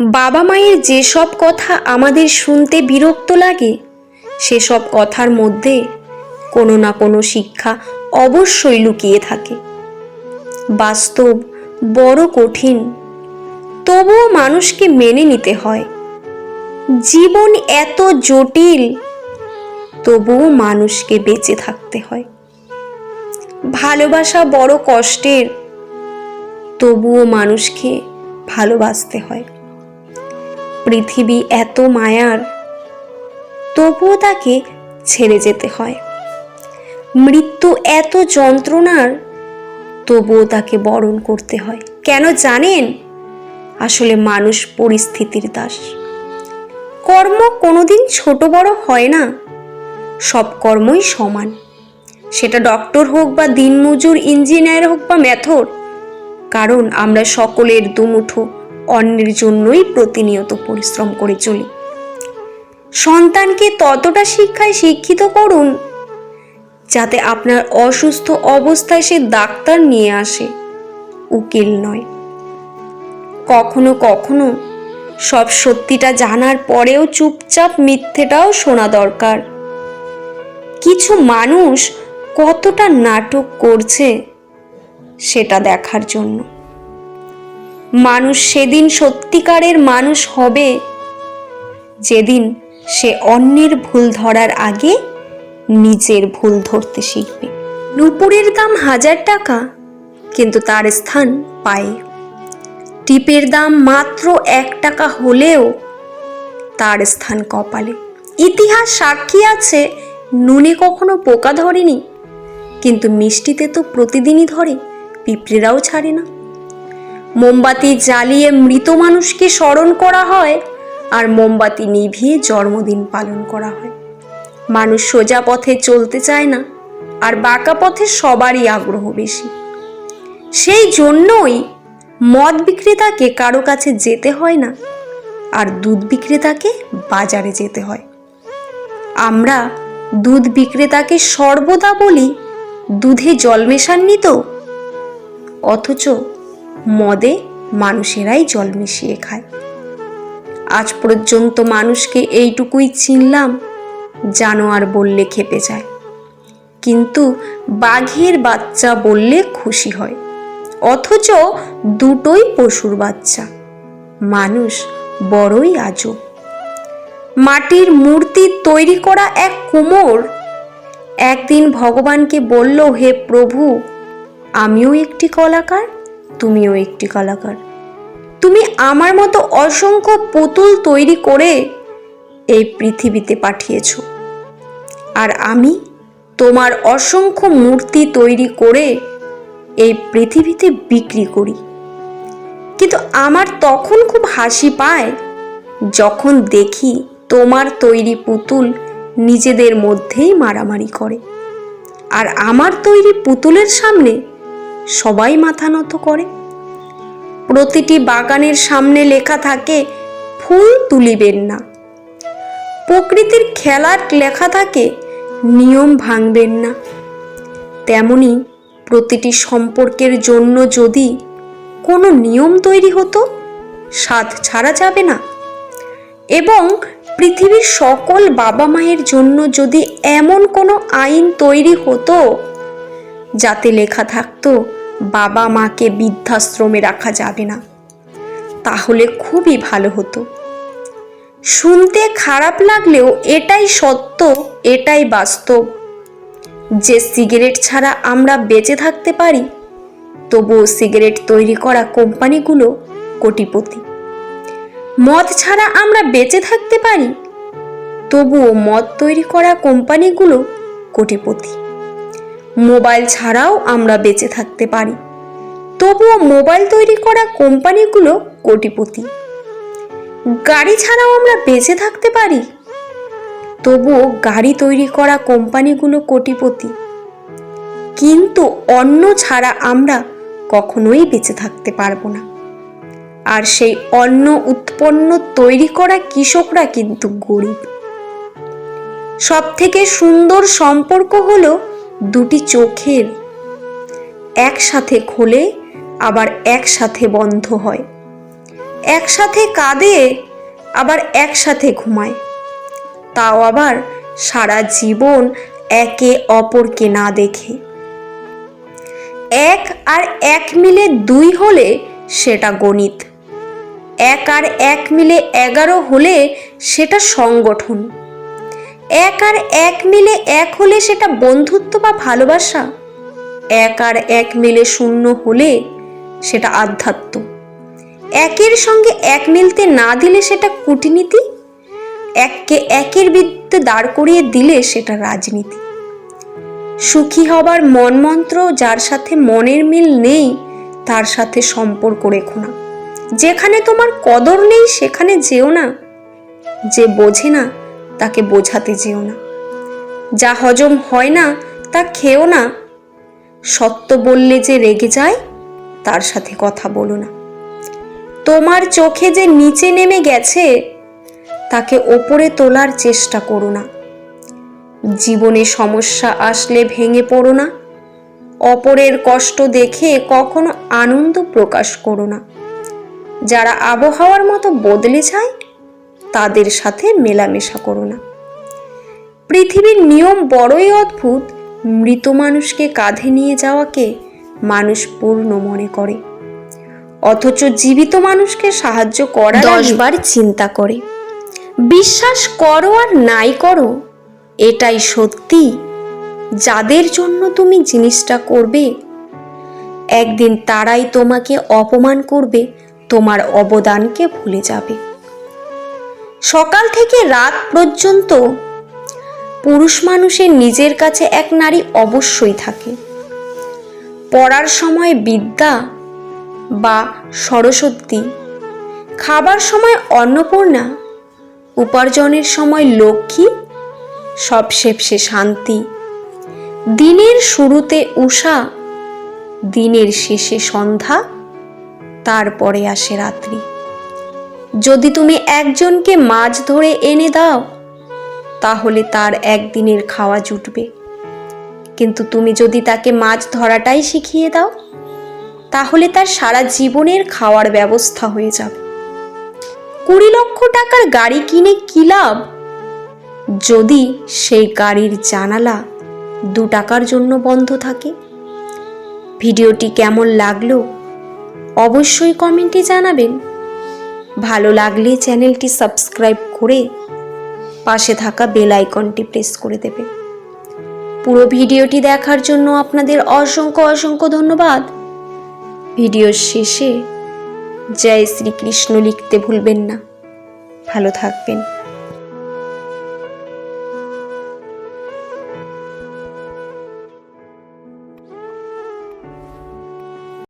বাবা মায়ের যেসব কথা আমাদের শুনতে বিরক্ত লাগে, সেসব কথার মধ্যে কোনো না কোনো শিক্ষা অবশ্যই লুকিয়ে থাকে। বাস্তব বড় কঠিন, তবুও মানুষকে মেনে নিতে হয়। জীবন এত জটিল, তবুও মানুষকে বেঁচে থাকতে হয়। ভালোবাসা বড় কষ্টের, তবুও মানুষকে ভালোবাসতে হয়। পৃথিবী এত মায়ার, তবুও তাকে ছেড়ে যেতে হয়। মৃত্যু এত যন্ত্রণার, তবুও তাকে বরণ করতে হয়। কেন জানেন? আসলে মানুষ পরিস্থিতির দাস। কর্ম কোনোদিন ছোট বড় হয় না, সব কর্মই সমান। সেটা ডক্টর হোক বা দিনমজুর ইঞ্জিনিয়ার হোক বা ম্যাথর, কারণ আমরা সকলের দুমুঠো অন্যের জন্যই প্রতিনিয়ত পরিশ্রম করে চলি। সন্তানকে ততটা শিক্ষায় শিক্ষিত করুন যাতে আপনার অসুস্থ অবস্থায় সে ডাক্তার নিয়ে আসে, উকিল নয়। কখনো কখনো সব সত্যিটা জানার পরেও চুপচাপ মিথ্যেটাও শোনা দরকার। কিছু মানুষ কতটা নাটক করছে সেটা দেখার জন্য। মানুষ সেদিন সত্যিকারের মানুষ হবে? যেদিন সে অন্যের ভুল ধরার আগে নিজের ভুল ধরতে শিখবে। নুপুরের দাম হাজার টাকা, কিন্তু তার স্থান পায়ে। টিপের দাম মাত্র এক টাকা হলেও তার স্থান কপালে। ইতিহাস সাক্ষী আছে, নুনে কখনো পোকা ধরেনি। কিন্তু মিষ্টিতে তো প্রতিদিনই ধরে, পিঁপড়েরাও ছাড়ে না। মোমবাতি জ্বালিয়ে মৃত মানুষকে স্মরণ করা হয় আর মোমবাতি নিভিয়ে জন্মদিন পালন করা হয়। মানুষ সোজা পথে চলতে চায় না আর বাঁকা পথে সবারই আগ্রহ বেশি। সেই জন্যই মদ বিক্রেতাকে কারও কাছে যেতে হয় না আর দুধ বিক্রেতাকে বাজারে যেতে হয়। আমরা দুধ বিক্রেতাকে সর্বদা বলি, দুধে জল মেশাননি তো? অথচ মদে মানুষেরাই জল মিশিয়ে খায়। আজ পর্যন্ত মানুষকে এইটুকুই চিনলাম, জানোয়ার বললে খেপে যায়। কিন্তু বাঘের বাচ্চা বললে খুশি হয়, অথচ দুটোই পশুর বাচ্চা। মানুষ বড়ই আজব। মাটির মূর্তি তৈরি করা এক কুমোর। একদিন ভগবানকে বলল, হে প্রভু, আমিও একটি কলাকার? তুমিও একটি কলাকার। তুমি আমার মতো অসংখ্য পুতুল তৈরি করে এই পৃথিবীতে পাঠিয়েছ। আর আমি তোমার অসংখ্য মূর্তি তৈরি করে এই পৃথিবীতে বিক্রি করি। কিন্তু আমার তখন খুব হাসি পায় যখন দেখি তোমার তৈরি পুতুল নিজেদের মধ্যেই মারামারি করে। আর আমার তৈরি পুতুলের সামনে সবাই মাথা নত করে। প্রতিটি বাগানের সামনে লেখা থাকে, ফুল তুলিবেন না। প্রকৃতির খেলার লেখা থাকে, নিয়ম ভাঙবেন না। তেমনি প্রতিটি সম্পর্কের জন্য যদি কোনো নিয়ম তৈরি হতো, স্বাদ ছাড়া যাবে না। এবং পৃথিবীর সকল বাবা মায়ের জন্য যদি এমন কোনো আইন তৈরি হতো, যাতে লেখা থাকতো বাবা মাকে বৃদ্ধাশ্রমে রাখা যাবে না। তাহলে খুবই ভালো হতো। শুনতে খারাপ লাগলেও এটাই সত্য, এটাই বাস্তব। যে সিগারেট ছাড়া আমরা বেঁচে থাকতে পারি, তবুও সিগারেট তৈরি করা কোম্পানিগুলো কোটিপতি। মদ ছাড়া আমরা বেঁচে থাকতে পারি, তবুও মদ তৈরি করা কোম্পানিগুলো কোটিপতি। মোবাইল ছাড়াও আমরা বেঁচে থাকতে পারি। তবুও মোবাইল তৈরি করা কোম্পানিগুলো কোটিপতি। গাড়ি ছাড়াও আমরা বেঁচে থাকতে পারি? তবুও গাড়ি তৈরি করা কোম্পানিগুলো কোটিপতি। কিন্তু অন্ন ছাড়া আমরা কখনোই বেঁচে থাকতে পারব না। আর সেই অন্ন উৎপন্ন তৈরি করা কৃষকরা কিন্তু গরিব। সব থেকে সুন্দর সম্পর্ক হলো দুটি চোখের একসাথে খোলে, আবার একসাথে বন্ধ হয়। একসাথে কাঁদে, আবার একসাথে ঘুমায়। তাও আবার সারা জীবন একে অপরকে না দেখে। এক আর এক মিলে দুই হলে সেটা গণিত। এক আর এক মিলে এগারো হলে সেটা সংগঠন। এক আর এক মিলে এক হলে সেটা বন্ধুত্ব বা ভালোবাসা? এক আর এক মিলে শূন্য হলে সেটা আধ্যাত্ম। একের সঙ্গে এক মিলতে না দিলে সেটা কূটনীতি? এককে একের বিরুদ্ধে দাঁড় করিয়ে দিলে সেটা রাজনীতি। সুখী হবার মন মন্ত্র যার সাথে মনের মিল নেই, তার সাথে সম্পর্ক রেখো না। যেখানে তোমার কদর নেই, সেখানে যেও না। যে বোঝে না তাকে বোঝাতে যেও না। যা হজম হয় না, তা খেও না। সত্য বললে যে রেগে যায়, তার সাথে কথা বলো না। তোমার চোখে যে নিচে নেমে গেছে, তাকে ওপরে তোলার চেষ্টা করো না। জীবনে সমস্যা আসলে ভেঙে পড়ো না। অপরের কষ্ট দেখে কখনো আনন্দ প্রকাশ করো না। যারা আবহাওয়ার মতো বদলে যায় তাদের সাথে মেলামেশা করো না। পৃথিবীর নিয়ম বড়ই অদ্ভুত। মৃত মানুষকে কাঁধে নিয়ে যাওয়াকে মানুষ পূর্ণ মনে করে। অথচ জীবিত মানুষকে সাহায্য করা দশবার চিন্তা করে। বিশ্বাস করো আর নাই করো এটাই সত্যি। যাদের জন্য তুমি জিনিসটা করবে একদিন তারাই তোমাকে অপমান করবে তোমার অবদানকে ভুলে যাবে। সকাল থেকে রাত পর্যন্ত পুরুষ মানুষের নিজের কাছে এক নারী অবশ্যই থাকে। পড়ার সময় বিদ্যা বা সরস্বতী, খাবার সময় অন্নপূর্ণা, উপার্জনের সময় লক্ষ্মী, সব শেপসে শান্তি। দিনের শুরুতে উষা, দিনের শেষে সন্ধ্যা, তারপরে আসে রাত্রি। যদি তুমি একজনকে মাছ ধরে এনে দাও, তাহলে তার একদিনের খাওয়া জুটবে। কিন্তু তুমি যদি তাকে মাছ ধরাটাই শিখিয়ে দাও, তাহলে তার সারা জীবনের খাওয়ার ব্যবস্থা হয়ে যাবে। কুড়ি লক্ষ টাকার গাড়ি কিনে কি লাভ? যদি সেই গাড়ির জানালা দু টাকার জন্য বন্ধ থাকে। ভিডিওটি কেমন লাগল অবশ্যই কমেন্টে জানাবেন। ভালো লাগলে চ্যানেলটি সাবস্ক্রাইব করে পাশে থাকা বেল আইকনটি প্রেস করে দেবে। পুরো ভিডিওটি দেখার জন্য আপনাদের অসংখ্য অসংখ্য ধন্যবাদ। ভিডিওর শেষে জয় শ্রীকৃষ্ণ লিখতে ভুলবেন না। ভালো থাকবেন।